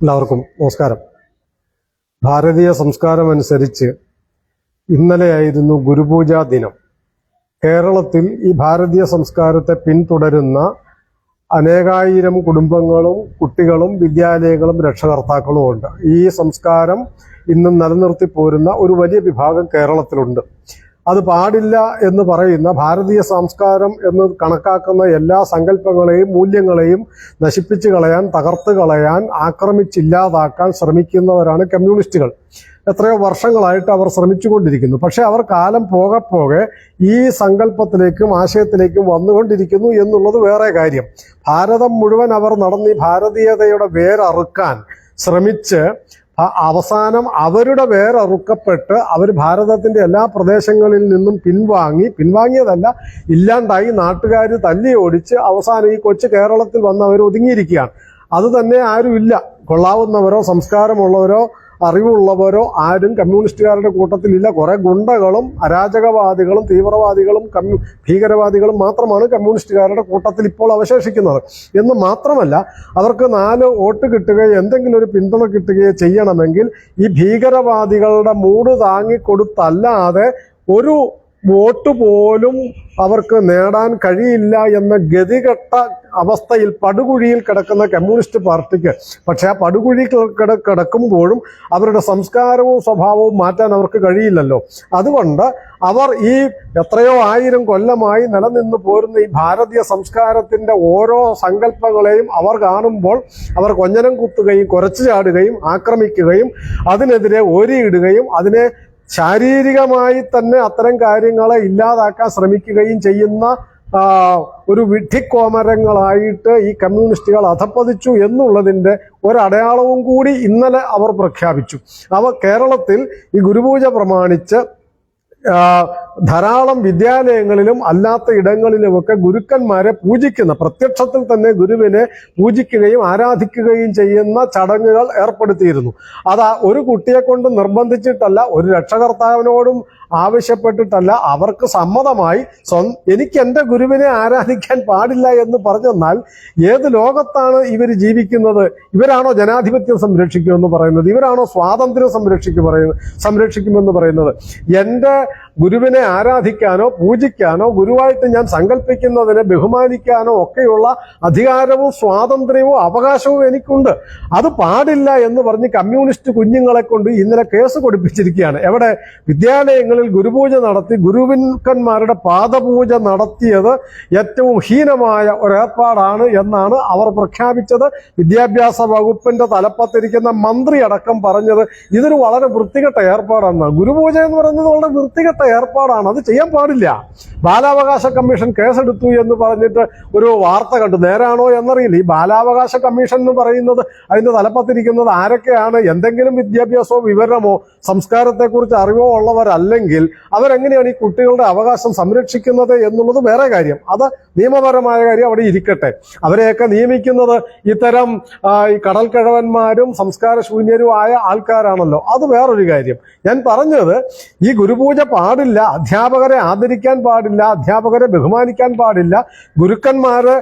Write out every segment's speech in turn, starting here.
എല്ലാവർക്കും നമസ്കാരം. ഭാരതീയ സംസ്കാരം അനുസരിച്ച് ഇന്നലെയായിരുന്നു ഗുരുപൂജാ ദിനം. കേരളത്തിൽ ഈ ഭാരതീയ സംസ്കാരത്തെ പിന്തുടരുന്ന അനേകായിരം കുടുംബങ്ങളും കുട്ടികളും വിദ്യാലയങ്ങളും രക്ഷകർത്താക്കളും ഉണ്ട്. ഈ സംസ്കാരം ഇന്നും നിലനിർത്തി പോരുന്ന ഒരു വലിയ വിഭാഗം കേരളത്തിലുണ്ട്. അത് പാടില്ല എന്ന് പറയുന്ന ഭാരതീയ സംസ്കാരം എന്ന് കണക്കാക്കുന്ന എല്ലാ സങ്കല്പങ്ങളെയും മൂല്യങ്ങളെയും നശിപ്പിച്ചു കളയാൻ തകർത്ത് കളയാൻ ആക്രമിച്ചില്ലാതാക്കാൻ ശ്രമിക്കുന്നവരാണ് കമ്മ്യൂണിസ്റ്റുകൾ. എത്രയോ വർഷങ്ങളായിട്ട് അവർ ശ്രമിച്ചുകൊണ്ടിരിക്കുന്നു. പക്ഷെ അവർ കാലം പോകെ പോകെ ഈ സങ്കല്പത്തിലേക്കും ആശയത്തിലേക്കും വന്നുകൊണ്ടിരിക്കുന്നു എന്നുള്ളത് വേറെ കാര്യം. ഭാരതം മുഴുവൻ അവർ നടന്ന് ഭാരതീയതയുടെ വേരറുക്കാൻ ശ്രമിച്ച് അവസാനം അവരുടെ വേററുക്കപ്പെട്ട് അവർ ഭാരതത്തിന്റെ എല്ലാ പ്രദേശങ്ങളിൽ നിന്നും പിൻവാങ്ങി പിൻവാങ്ങിയതല്ല ഇല്ലാണ്ടായി നാട്ടുകാർ തല്ലി ഓടിച്ച് അവസാനം ഈ കൊച്ചു കേരളത്തിൽ വന്ന് അവർ ഒതുങ്ങിയിരിക്കുകയാണ് അത് തന്നെ ആരുമില്ല. കൊള്ളാവുന്നവരോ സംസ്കാരമുള്ളവരോ അറിവുള്ളവരോ ആരും കമ്മ്യൂണിസ്റ്റുകാരുടെ കൂട്ടത്തിലില്ല. കുറെ ഗുണ്ടകളും അരാജകവാദികളും തീവ്രവാദികളും കമ്മ്യൂ ഭീകരവാദികളും മാത്രമാണ് കമ്മ്യൂണിസ്റ്റുകാരുടെ കൂട്ടത്തിൽ ഇപ്പോൾ അവശേഷിക്കുന്നത്. എന്ന് മാത്രമല്ല അവർക്ക് നാല് വോട്ട് കിട്ടുകയോ എന്തെങ്കിലും ഒരു പിന്തുണ കിട്ടുകയോ ചെയ്യണമെങ്കിൽ ഈ ഭീകരവാദികളുടെ മൂട് താങ്ങിക്കൊടുത്തല്ലാതെ ഒരു വോട്ട് പോലും അവർക്ക് നേടാൻ കഴിയില്ല എന്ന ഗതികെട്ട അവസ്ഥയിൽ പടുകുഴിയിൽ കിടക്കുന്ന കമ്മ്യൂണിസ്റ്റ് പാർട്ടിക്ക്. പക്ഷേ ആ പടുകുഴി കിട കിടക്കുമ്പോഴും അവരുടെ സംസ്കാരവും സ്വഭാവവും മാറ്റാൻ അവർക്ക് കഴിയില്ലല്ലോ. അതുകൊണ്ട് അവർ ഈ എത്രയോ ആയിരം കൊല്ലമായി നിലനിന്ന് പോരുന്ന ഈ ഭാരതീയ സംസ്കാരത്തിന്റെ ഓരോ സങ്കല്പങ്ങളെയും അവർ കാണുമ്പോൾ അവർ കൊഞ്ഞനം കുത്തുകയും കുറച്ചു ചാടുകയും ആക്രമിക്കുകയും അതിനെതിരെ ഓരിയിടുകയും അതിനെ ശാരീരികമായി തന്നെ അത്തരം കാര്യങ്ങളെ ഇല്ലാതാക്കാൻ ശ്രമിക്കുകയും ചെയ്യുന്ന ഒരു വിഡ്ഢിക്കോമരങ്ങളായിട്ട് ഈ കമ്മ്യൂണിസ്റ്റുകൾ അധപ്പതിച്ചു എന്നുള്ളതിന്റെ ഒരടയാളവും കൂടി ഇന്നലെ അവർ പ്രഖ്യാപിച്ചു. അവ കേരളത്തിൽ ഈ ഗുരുപൂജ പ്രമാണിച്ച് ധാരാളം വിദ്യാലയങ്ങളിലും അല്ലാത്ത ഇടങ്ങളിലുമൊക്കെ ഗുരുക്കന്മാരെ പൂജിക്കുന്ന പ്രത്യക്ഷത്തിൽ തന്നെ ഗുരുവിനെ പൂജിക്കുകയും ആരാധിക്കുകയും ചെയ്യുന്ന ചടങ്ങുകൾ ഏർപ്പെടുത്തിയിരുന്നു. അതാ ഒരു കുട്ടിയെ കൊണ്ട് നിർബന്ധിച്ചിട്ടല്ല ഒരു രക്ഷകർത്താവിനോടും ആവശ്യപ്പെട്ടിട്ടല്ല അവർക്ക് സമ്മതമായി എനിക്ക് എന്റെ ഗുരുവിനെ ആരാധിക്കാൻ പാടില്ല എന്ന് പറഞ്ഞെന്നാൽ ഏത് ലോകത്താണ് ഇവർ ജീവിക്കുന്നത്? ഇവരാണോ ജനാധിപത്യം സംരക്ഷിക്കുമെന്ന് പറയുന്നത്? ഇവരാണോ സ്വാതന്ത്ര്യം സംരക്ഷിക്കും പറയുന്നത് സംരക്ഷിക്കുമെന്ന് പറയുന്നത്? എന്റെ ഗുരുവിനെ ആരാധിക്കാനോ പൂജിക്കാനോ ഗുരുവായിട്ട് ഞാൻ സങ്കല്പിക്കുന്നതിനെ ബഹുമാനിക്കാനോ ഒക്കെയുള്ള അധികാരവും സ്വാതന്ത്ര്യവും അവകാശവും എനിക്കുണ്ട്. അത് പാടില്ല എന്ന് പറഞ്ഞ് കമ്മ്യൂണിസ്റ്റ് കുഞ്ഞുങ്ങളെ കൊണ്ട് ഇന്നലെ കേസ് കൊടുപ്പിച്ചിരിക്കുകയാണ്. എവിടെ? വിദ്യാലയങ്ങളിൽ ഗുരുപൂജ നടത്തി ഗുരുവിൻകന്മാരുടെ പാദപൂജ നടത്തിയത് ഏറ്റവും ഹീനമായ ഒരേർപ്പാടാണ് എന്നാണ് അവർ പ്രഖ്യാപിച്ചത്. വിദ്യാഭ്യാസ വകുപ്പിന്റെ തലപ്പത്തിരിക്കുന്ന മന്ത്രി അടക്കം പറഞ്ഞത് ഇതൊരു വളരെ വൃത്തികെട്ട ഏർപ്പാടാണ് ഗുരുപൂജ എന്ന് പറയുന്നത് വളരെ വൃത്തികെട്ട ഏർപ്പാടാണ്. അത് ചെയ്യാൻ പാടില്ല. ബാലാവകാശ കമ്മീഷൻ കേസെടുത്തു എന്ന് പറഞ്ഞിട്ട് ഒരു വാർത്ത കണ്ടു. നേരാണോ എന്നറിയില്ല. ഈ ബാലാവകാശ കമ്മീഷൻ എന്ന് പറയുന്നത് അതിന്റെ തലപ്പത്തിരിക്കുന്നത് ആരൊക്കെയാണ്? എന്തെങ്കിലും വിദ്യാഭ്യാസമോ വിവരമോ സംസ്കാരത്തെക്കുറിച്ച് അറിവോ ഉള്ളവരല്ലെങ്കിൽ അവരെങ്ങനെയാണ് ഈ കുട്ടികളുടെ അവകാശം സംരക്ഷിക്കുന്നത് എന്നുള്ളത് വേറെ കാര്യം. അത് നിയമപരമായ കാര്യം അവിടെ ഇരിക്കട്ടെ. അവരെയൊക്കെ നിയമിക്കുന്നത് ഇത്തരം ഈ കടൽക്കിഴവന്മാരും സംസ്കാരശൂന്യരുമായ ആൾക്കാരാണല്ലോ. അത് വേറൊരു കാര്യം. ഞാൻ പറഞ്ഞത് ഈ ഗുരുപൂജ പാടില്ല അധ്യാപകരെ ആദരിക്കാൻ പാടില്ല അധ്യാപകരെ ബഹുമാനിക്കാൻ പാടില്ല ഗുരുക്കന്മാര്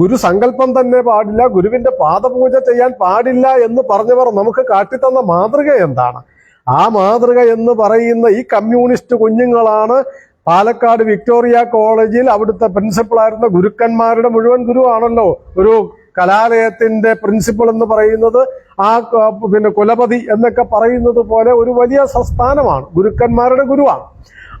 ഗുരുസങ്കല്പം തന്നെ പാടില്ല ഗുരുവിന്റെ പാദപൂജ ചെയ്യാൻ പാടില്ല എന്ന് പറഞ്ഞവർ നമുക്ക് കാട്ടിത്തന്ന മാതൃക എന്താണ്? ആ മാതൃക എന്ന് പറയുന്ന ഈ കമ്മ്യൂണിസ്റ്റ് കുഞ്ഞുങ്ങളാണ് പാലക്കാട് വിക്ടോറിയ കോളേജിൽ അവിടുത്തെ പ്രിൻസിപ്പളായിരുന്ന ഗുരുക്കന്മാരുടെ മുഴുവൻ ഗുരുവാണല്ലോ. ഒരു കലാലയത്തിന്റെ പ്രിൻസിപ്പൾ എന്ന് പറയുന്നത് ആ പിന്നെ കുലപതി എന്നൊക്കെ പറയുന്നത് പോലെ ഒരു വലിയ സംസ്ഥാനമാണ് ഗുരുക്കന്മാരുടെ ഗുരുവാണ്.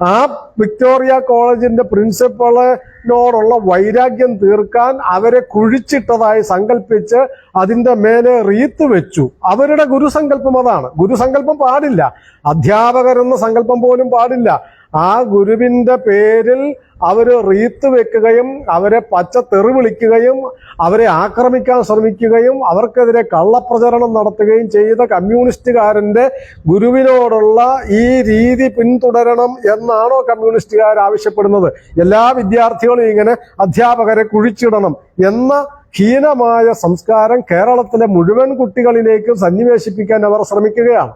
ആ വിക്ടോറിയ കോളേജിന്റെ പ്രിൻസിപ്പളിനോടുള്ള വൈരാഗ്യം തീർക്കാൻ അവരെ കുഴിച്ചിട്ടതായി സങ്കല്പിച്ച് അതിന്റെ മേലെ റീത്ത് വെച്ചു. അവരുടെ ഗുരുസങ്കല്പം അതാണ്. ഗുരുസങ്കല്പം പാടില്ല. അധ്യാപകരെന്ന സങ്കല്പം പോലും പാടില്ല. ആ ഗുരുവിന്റെ പേരിൽ അവർ റീത്ത് വെക്കുകയും അവരെ പച്ച തെറി വിളിക്കുകയും അവരെ ആക്രമിക്കാൻ ശ്രമിക്കുകയും അവർക്കെതിരെ കള്ളപ്രചരണം നടത്തുകയും ചെയ്ത കമ്മ്യൂണിസ്റ്റുകാരന്റെ ഗുരുവിനോടുള്ള ഈ രീതി പിന്തുടരണം എന്നാണോ കമ്മ്യൂണിസ്റ്റുകാർ ആവശ്യപ്പെടുന്നത്? എല്ലാ വിദ്യാർത്ഥികളും ഇങ്ങനെ അധ്യാപകരെ കുഴിച്ചിടണം എന്ന ഹീനമായ സംസ്കാരം കേരളത്തിലെ മുഴുവൻ കുട്ടികളിലേക്കും സന്നിവേശിപ്പിക്കാൻ അവർ ശ്രമിക്കുകയാണ്.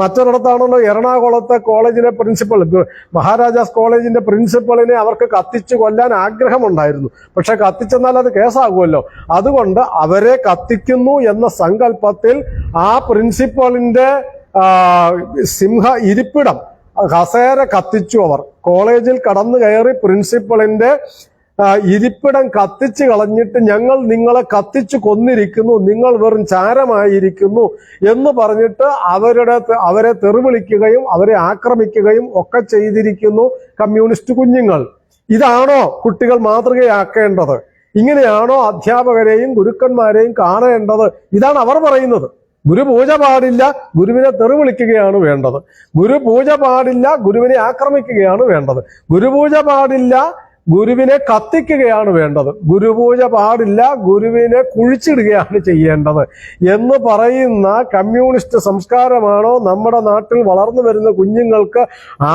മറ്റൊരിടത്താണല്ലോ എറണാകുളത്തെ കോളേജിലെ പ്രിൻസിപ്പൾ മഹാരാജാസ് കോളേജിന്റെ പ്രിൻസിപ്പളിനെ അവർക്ക് കത്തിച്ചു കൊല്ലാൻ ആഗ്രഹമുണ്ടായിരുന്നു. പക്ഷെ കത്തിച്ചെന്നാൽ അത് കേസാകുമല്ലോ. അതുകൊണ്ട് അവരെ കത്തിക്കുന്നു എന്ന സങ്കല്പത്തിൽ ആ പ്രിൻസിപ്പളിന്റെ സിംഹ ഇരിപ്പിടം കസേര കത്തിച്ചു അവർ. കോളേജിൽ കടന്നു കയറി പ്രിൻസിപ്പളിന്റെ ഇരിപ്പിടം കത്തിച്ചു കളഞ്ഞിട്ട് ഞങ്ങൾ നിങ്ങളെ കത്തിച്ചു കൊന്നിരിക്കുന്നു നിങ്ങൾ വെറും ചാരമായിരിക്കുന്നു എന്ന് പറഞ്ഞിട്ട് അവരുടെ അവരെ തെറിവിളിക്കുകയും അവരെ ആക്രമിക്കുകയും ഒക്കെ ചെയ്തിരിക്കുന്നു കമ്മ്യൂണിസ്റ്റ് കുഞ്ഞുങ്ങൾ. ഇതാണോ കുട്ടികൾ മാതൃകയാക്കേണ്ടത്? ഇങ്ങനെയാണോ അധ്യാപകരെയും ഗുരുക്കന്മാരെയും കാണേണ്ടത്? ഇതാണ് അവർ പറയുന്നത്. ഗുരു പൂജ പാടില്ല ഗുരുവിനെ തെറിവിളിക്കുകയാണ് വേണ്ടത്. ഗുരു പൂജ പാടില്ല ഗുരുവിനെ ആക്രമിക്കുകയാണ് വേണ്ടത്. ഗുരുപൂജ പാടില്ല ഗുരുവിനെ കത്തിക്കുകയാണ് വേണ്ടത്. ഗുരുപൂജ പാടില്ല ഗുരുവിനെ കുഴിച്ചിടുകയാണ് ചെയ്യേണ്ടത് എന്ന് പറയുന്ന കമ്മ്യൂണിസ്റ്റ് സംസ്കാരമാണോ നമ്മുടെ നാട്ടിൽ വളർന്നു വരുന്ന കുഞ്ഞുങ്ങൾക്ക്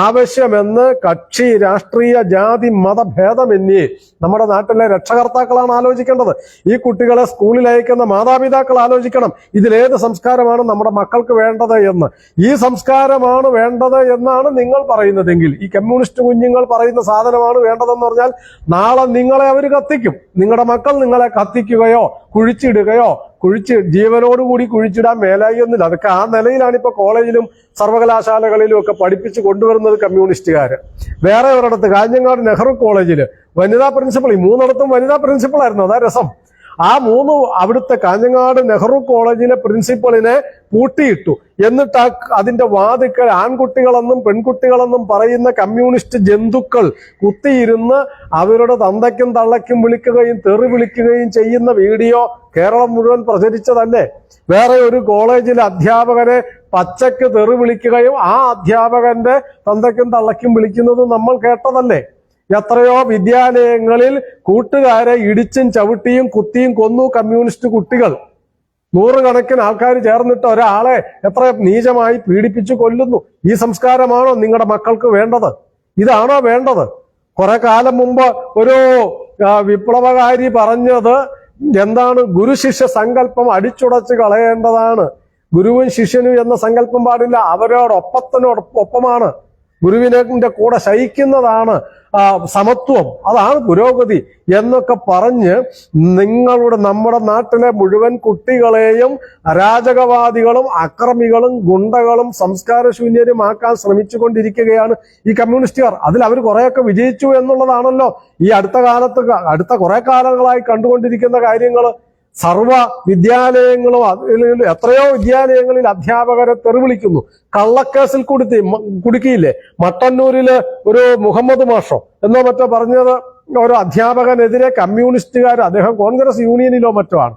ആവശ്യമെന്ന് കക്ഷി രാഷ്ട്രീയ ജാതി മതഭേദമെന്നേ നമ്മുടെ നാട്ടിലെ രക്ഷകർത്താക്കളാണ് ആലോചിക്കേണ്ടത്. ഈ കുട്ടികളെ സ്കൂളിൽ അയക്കുന്ന മാതാപിതാക്കൾ ആലോചിക്കണം ഇതിലേത് സംസ്കാരമാണ് നമ്മുടെ മക്കൾക്ക് വേണ്ടത് എന്ന്. ഈ സംസ്കാരമാണ് വേണ്ടത് എന്നാണ് നിങ്ങൾ പറയുന്നതെങ്കിൽ ഈ കമ്മ്യൂണിസ്റ്റ് കുഞ്ഞുങ്ങൾ പറയുന്ന സാധനമാണ് വേണ്ടതെന്ന് പറഞ്ഞാൽ നാളെ നിങ്ങളെ അവർ കത്തിക്കും. നിങ്ങളുടെ മക്കൾ നിങ്ങളെ കത്തിക്കുകയോ കുഴിച്ചിടുകയോ കുഴിച്ച് ജീവനോടുകൂടി കുഴിച്ചിടാൻ മേലായി ഒന്നില്ല അതൊക്കെ ആ നിലയിലാണ് ഇപ്പൊ കോളേജിലും സർവകലാശാലകളിലും ഒക്കെ പഠിപ്പിച്ച് കൊണ്ടുവരുന്നത് കമ്മ്യൂണിസ്റ്റുകാർ വേറെ ഒരിടത്ത് കാഞ്ഞങ്ങാട് നെഹ്റു കോളേജിൽ വനിതാ പ്രിൻസിപ്പൾ ഈ മൂന്നിടത്തും വനിതാ പ്രിൻസിപ്പൾ ആയിരുന്നു അതാ രസം. ആ മൂന്ന് അവിടുത്തെ കാഞ്ഞങ്ങാട് നെഹ്റു കോളേജിലെ പ്രിൻസിപ്പളിനെ പൂട്ടിയിട്ടു. എന്നിട്ട് ആ അതിന്റെ വാതിക്കൽ ആൺകുട്ടികളെന്നും പെൺകുട്ടികളെന്നും പറയുന്ന കമ്മ്യൂണിസ്റ്റ് ജന്തുക്കൾ കുത്തിയിരുന്ന് അവരുടെ തന്തയ്ക്കും തള്ളയ്ക്കും വിളിക്കുകയും തെറി വിളിക്കുകയും ചെയ്യുന്ന വീഡിയോ കേരളം മുഴുവൻ പ്രചരിച്ചതല്ലേ? വേറെ ഒരു കോളേജിലെ അധ്യാപകനെ പച്ചക്ക് തെറി വിളിക്കുകയും ആ അധ്യാപകന്റെ തന്തയ്ക്കും തള്ളയ്ക്കും വിളിക്കുന്നതും നമ്മൾ കേട്ടതല്ലേ? എത്രയോ വിദ്യാലയങ്ങളിൽ കൂട്ടുകാരെ ഇടിച്ചും ചവിട്ടിയും കുത്തിയും കൊന്നു കമ്മ്യൂണിസ്റ്റ് കുട്ടികൾ. നൂറുകണക്കിന് ആൾക്കാർ ചേർന്നിട്ട് ഒരാളെ എത്ര നീചമായി പീഡിപ്പിച്ചു കൊല്ലുന്നു. ഈ സംസ്കാരമാണോ നിങ്ങളുടെ മക്കൾക്ക് വേണ്ടത്? ഇതാണോ വേണ്ടത്? കുറെ കാലം മുമ്പ് ഒരു വിപ്ലവകാരി പറഞ്ഞത് എന്താണ് ഗുരുശിഷ്യ സങ്കല്പം അടിച്ചുടച്ച് കളയേണ്ടതാണ്. ഗുരുവും ശിഷ്യനും എന്ന സങ്കല്പം പാടില്ല. അവരോടൊപ്പത്തിനോടൊപ്പമാണ്. ഗുരുവിനെ കൂടെ ശയിക്കുന്നതാണ് സമത്വം. അതാണ് പുരോഗതി എന്നൊക്കെ പറഞ്ഞ് നിങ്ങളുടെ നമ്മുടെ നാട്ടിലെ മുഴുവൻ കുട്ടികളെയും അരാജകവാദികളും അക്രമികളും ഗുണ്ടകളും സംസ്കാരശൂന്യരുമാക്കാൻ ശ്രമിച്ചുകൊണ്ടിരിക്കുകയാണ് ഈ കമ്മ്യൂണിസ്റ്റുകാർ. അതിൽ അവർ കുറെയൊക്കെ വിജയിച്ചു എന്നുള്ളതാണല്ലോ ഈ അടുത്ത കാലത്ത് അടുത്ത കുറെ കാലങ്ങളായി കണ്ടുകൊണ്ടിരിക്കുന്ന കാര്യങ്ങൾ സർവ വിദ്യാലയങ്ങളോ എത്രയോ വിദ്യാലയങ്ങളിൽ അധ്യാപകരെ തെറിവിളിക്കുന്നു. കള്ളക്കേസിൽ കൊടുത്തി കുടുക്കിയില്ലേ? മട്ടന്നൂരിൽ ഒരു മുഹമ്മദ് മാഷോ എന്നോ മറ്റോ പറഞ്ഞത് ഒരു അധ്യാപകനെതിരെ കമ്മ്യൂണിസ്റ്റുകാർ അദ്ദേഹം കോൺഗ്രസ് യൂണിയനിലോ മറ്റോ ആണ്.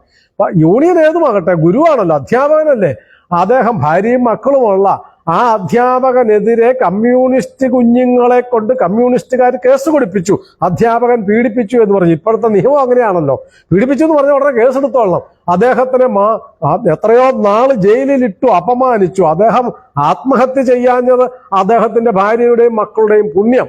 യൂണിയൻ ഏതുമാകട്ടെ ഗുരുവാണല്ലോ അധ്യാപകനല്ലേ? അദ്ദേഹം ഭാര്യയും മക്കളുമുള്ള ആ അധ്യാപകനെതിരെ കമ്മ്യൂണിസ്റ്റ് കുഞ്ഞുങ്ങളെ കൊണ്ട് കമ്മ്യൂണിസ്റ്റുകാർ കേസ് കൊടുപ്പിച്ചു. അധ്യാപകൻ പീഡിപ്പിച്ചു എന്ന് പറഞ്ഞു. ഇപ്പോഴത്തെ നിയമം അങ്ങനെയാണല്ലോ. പീഡിപ്പിച്ചു എന്ന് പറഞ്ഞാൽ ഉടനെ കേസെടുത്തോളണം അദ്ദേഹത്തിനെ മാ എത്രയോ നാൾ ജയിലിലിട്ടു അപമാനിച്ചു. അദ്ദേഹം ആത്മഹത്യ ചെയ്യാഞ്ഞത് അദ്ദേഹത്തിന്റെ ഭാര്യയുടെയും മക്കളുടെയും പുണ്യം.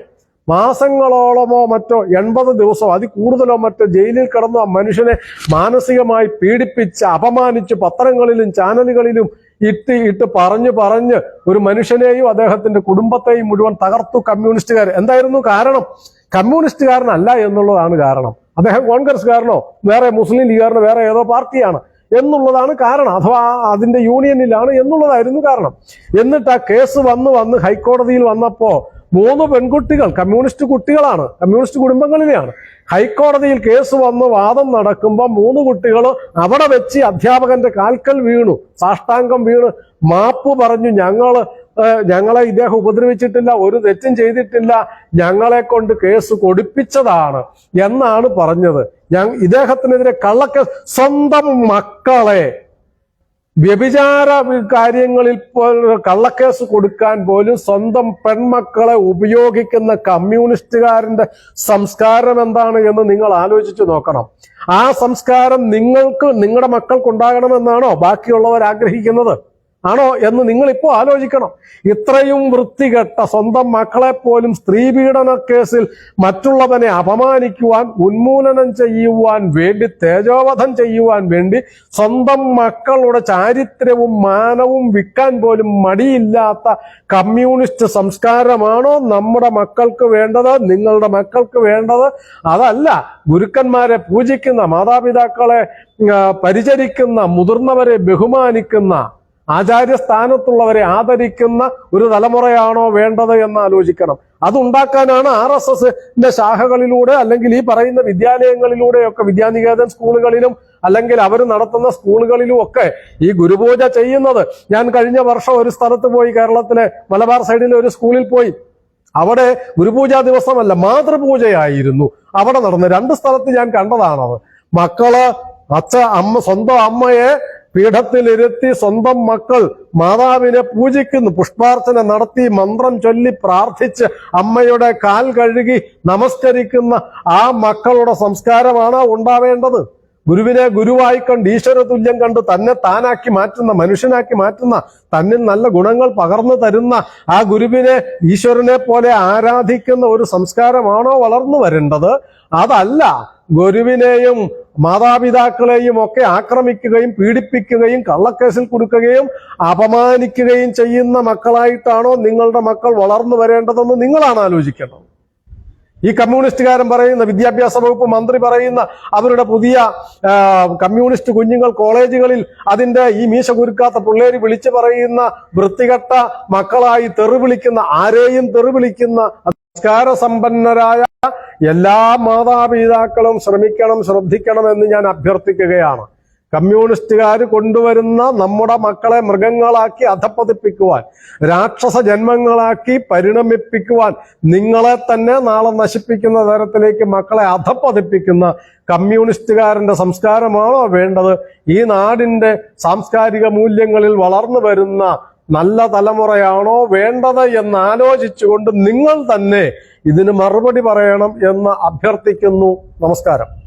മാസങ്ങളോളമോ മറ്റോ എൺപത് ദിവസമോ അതിൽ കൂടുതലോ മറ്റോ ജയിലിൽ കിടന്നു ആ മനുഷ്യനെ മാനസികമായി പീഡിപ്പിച്ച് അപമാനിച്ച് പത്രങ്ങളിലും ചാനലുകളിലും ഇട്ട് ഇട്ട് പറഞ്ഞു പറഞ്ഞ് ഒരു മനുഷ്യനെയും അദ്ദേഹത്തിന്റെ കുടുംബത്തെയും മുഴുവൻ തകർത്തു കമ്മ്യൂണിസ്റ്റുകാർ എന്തായിരുന്നു കാരണം? കമ്മ്യൂണിസ്റ്റുകാരനല്ല എന്നുള്ളതാണ് കാരണം. അദ്ദേഹം കോൺഗ്രസ്സുകാരനോ വേറെ മുസ്ലിം ലീഗുകാരനോ വേറെ ഏതോ പാർട്ടിയാണ് എന്നുള്ളതാണ് കാരണം. അഥവാ അതിന്റെ യൂണിയനിലാണ് എന്നുള്ളതായിരുന്നു കാരണം. എന്നിട്ട് ആ കേസ് വന്ന് വന്ന് ഹൈക്കോടതിയിൽ വന്നപ്പോ മൂന്ന് പെൺകുട്ടികൾ കമ്മ്യൂണിസ്റ്റ് കുട്ടികളാണ് കമ്മ്യൂണിസ്റ്റ് കുടുംബങ്ങളിലെയാണ്. ഹൈക്കോടതിയിൽ കേസ് വന്ന് വാദം നടക്കുമ്പോൾ മൂന്ന് കുട്ടികൾ അവിടെ വെച്ച് അധ്യാപകന്റെ കാൽക്കൽ വീണു സാഷ്ടാംഗം വീണ്. മാപ്പ് പറഞ്ഞു ഞങ്ങൾ ഞങ്ങളെ ഇദ്ദേഹം ഉപദ്രവിച്ചിട്ടില്ല ഒരു തെറ്റും ചെയ്തിട്ടില്ല ഞങ്ങളെ കൊണ്ട് കേസ് കൊടുപ്പിച്ചതാണ് എന്നാണ് പറഞ്ഞത്. ഞാൻ ഇദ്ദേഹത്തിനെതിരെ കള്ളക്കേസ് സ്വന്തം മക്കളെ വ്യഭിചാര കാര്യങ്ങളിൽ കള്ളക്കേസ് കൊടുക്കാൻ പോലും സ്വന്തം പെൺമക്കളെ ഉപയോഗിക്കുന്ന കമ്മ്യൂണിസ്റ്റുകാരന്റെ സംസ്കാരം എന്താണ് എന്ന് നിങ്ങൾ ആലോചിച്ചു നോക്കണം. ആ സംസ്കാരം നിങ്ങൾക്ക് നിങ്ങളുടെ മക്കൾക്ക് ഉണ്ടാകണമെന്നാണോ ബാക്കിയുള്ളവർ ആഗ്രഹിക്കുന്നത്? ആണോ എന്ന് നിങ്ങൾ ഇപ്പോൾ ആലോചിക്കണം. ഇത്രയും വൃത്തികെട്ട സ്വന്തം മക്കളെ പോലും സ്ത്രീ പീഡന കേസിൽ മറ്റുള്ളവനെ അപമാനിക്കുവാൻ ഉന്മൂലനം ചെയ്യുവാൻ വേണ്ടി തേജോവധം ചെയ്യുവാൻ വേണ്ടി സ്വന്തം മക്കളുടെ ചാരിത്രവും മാനവും വിൽക്കാൻ പോലും മടിയില്ലാത്ത കമ്മ്യൂണിസ്റ്റ് സംസ്കാരമാണോ നമ്മുടെ മക്കൾക്ക് വേണ്ടത് നിങ്ങളുടെ മക്കൾക്ക് വേണ്ടത്? അതല്ല ഗുരുക്കന്മാരെ പൂജിക്കുന്ന മാതാപിതാക്കളെ പരിചരിക്കുന്ന മുതിർന്നവരെ ബഹുമാനിക്കുന്ന ആചാര്യസ്ഥാനത്തുള്ളവരെ ആദരിക്കുന്ന ഒരു തലമുറയാണോ വേണ്ടത് എന്ന് ആലോചിക്കണം. അതുണ്ടാക്കാനാണ് ആർ എസ് എസിന്റെ ശാഖകളിലൂടെ അല്ലെങ്കിൽ ഈ പറയുന്ന വിദ്യാലയങ്ങളിലൂടെയൊക്കെ വിദ്യാനികേതൻ സ്കൂളുകളിലും അല്ലെങ്കിൽ അവർ നടത്തുന്ന സ്കൂളുകളിലും ഒക്കെ ഈ ഗുരുപൂജ ചെയ്യുന്നത്. ഞാൻ കഴിഞ്ഞ വർഷം ഒരു സ്ഥലത്ത് പോയി കേരളത്തിലെ മലബാർ സൈഡിലെ ഒരു സ്കൂളിൽ പോയി. അവിടെ ഗുരുപൂജാ ദിവസമല്ല മാതൃപൂജയായിരുന്നു. അവിടെ നടന്ന് രണ്ട് സ്ഥലത്ത് ഞാൻ കണ്ടതാണത്. മക്കൾ അച്ഛ അമ്മ സ്വന്തം അമ്മയെ പീഠത്തിലിരുത്തി സ്വന്തം മക്കൾ മാതാവിനെ പൂജിക്കുന്നു. പുഷ്പാർച്ചന നടത്തി മന്ത്രം ചൊല്ലി പ്രാർത്ഥിച്ച് അമ്മയുടെ കാൽ കഴുകി നമസ്കരിക്കുന്ന ആ മക്കളുടെ സംസ്കാരമാണ് ഉണ്ടാവേണ്ടത്. ഗുരുവിനെ ഗുരുവായി കണ്ട് ഈശ്വര തുല്യം കണ്ട് തന്നെ താനാക്കി മാറ്റുന്ന മനുഷ്യനാക്കി മാറ്റുന്ന തന്നിൽ നല്ല ഗുണങ്ങൾ പകർന്നു തരുന്ന ആ ഗുരുവിനെ ഈശ്വരനെ പോലെ ആരാധിക്കുന്ന ഒരു സംസ്കാരമാണോ വളർന്നു വരേണ്ടത്? അതല്ല ഗുരുവിനെയും മാതാപിതാക്കളെയും ഒക്കെ ആക്രമിക്കുകയും പീഡിപ്പിക്കുകയും കള്ളക്കേസിൽ കൊടുക്കുകയും അപമാനിക്കുകയും ചെയ്യുന്ന മക്കളായിട്ടാണോ നിങ്ങളുടെ മക്കൾ വളർന്നു വരേണ്ടതെന്ന് നിങ്ങളാണ് ആലോചിക്കേണ്ടത്. ഈ കമ്മ്യൂണിസ്റ്റുകാരൻ പറയുന്ന വിദ്യാഭ്യാസ വകുപ്പ് മന്ത്രി പറയുന്ന അവരുടെ പുതിയ കമ്മ്യൂണിസ്റ്റ് കുഞ്ഞുങ്ങൾ കോളേജുകളിൽ അതിന്റെ ഈ മീശ കുരുക്കാത്ത പിള്ളേര് വിളിച്ചു പറയുന്ന വൃത്തികെട്ട മക്കളായി തെറിവിളിക്കുന്ന ആരെയും തെറി വിളിക്കുന്ന സംസ്കാര സമ്പന്നരായ എല്ലാ മാതാപിതാക്കളും ശ്രമിക്കണം ശ്രദ്ധിക്കണം എന്ന് ഞാൻ അഭ്യർത്ഥിക്കുകയാണ്. കമ്മ്യൂണിസ്റ്റുകാർ കൊണ്ടുവരുന്ന നമ്മുടെ മക്കളെ മൃഗങ്ങളാക്കി അധപ്പതിപ്പിക്കുവാൻ രാക്ഷസ ജന്മങ്ങളാക്കി പരിണമിപ്പിക്കുവാൻ നിങ്ങളെ തന്നെ നാളെ നശിപ്പിക്കുന്ന തരത്തിലേക്ക് മക്കളെ അധപ്പതിപ്പിക്കുന്ന കമ്മ്യൂണിസ്റ്റുകാരന്റെ സംസ്കാരമാണോ വേണ്ടത്? ഈ നാടിന്റെ സാംസ്കാരിക മൂല്യങ്ങളിൽ വളർന്നു വരുന്ന നല്ല തലമുറയാണോ വേണ്ടത് എന്ന് ആലോചിച്ചുകൊണ്ട് നിങ്ങൾ തന്നെ ഇതിന് മറുപടി പറയണം എന്ന് അഭ്യർത്ഥിക്കുന്നു. നമസ്കാരം.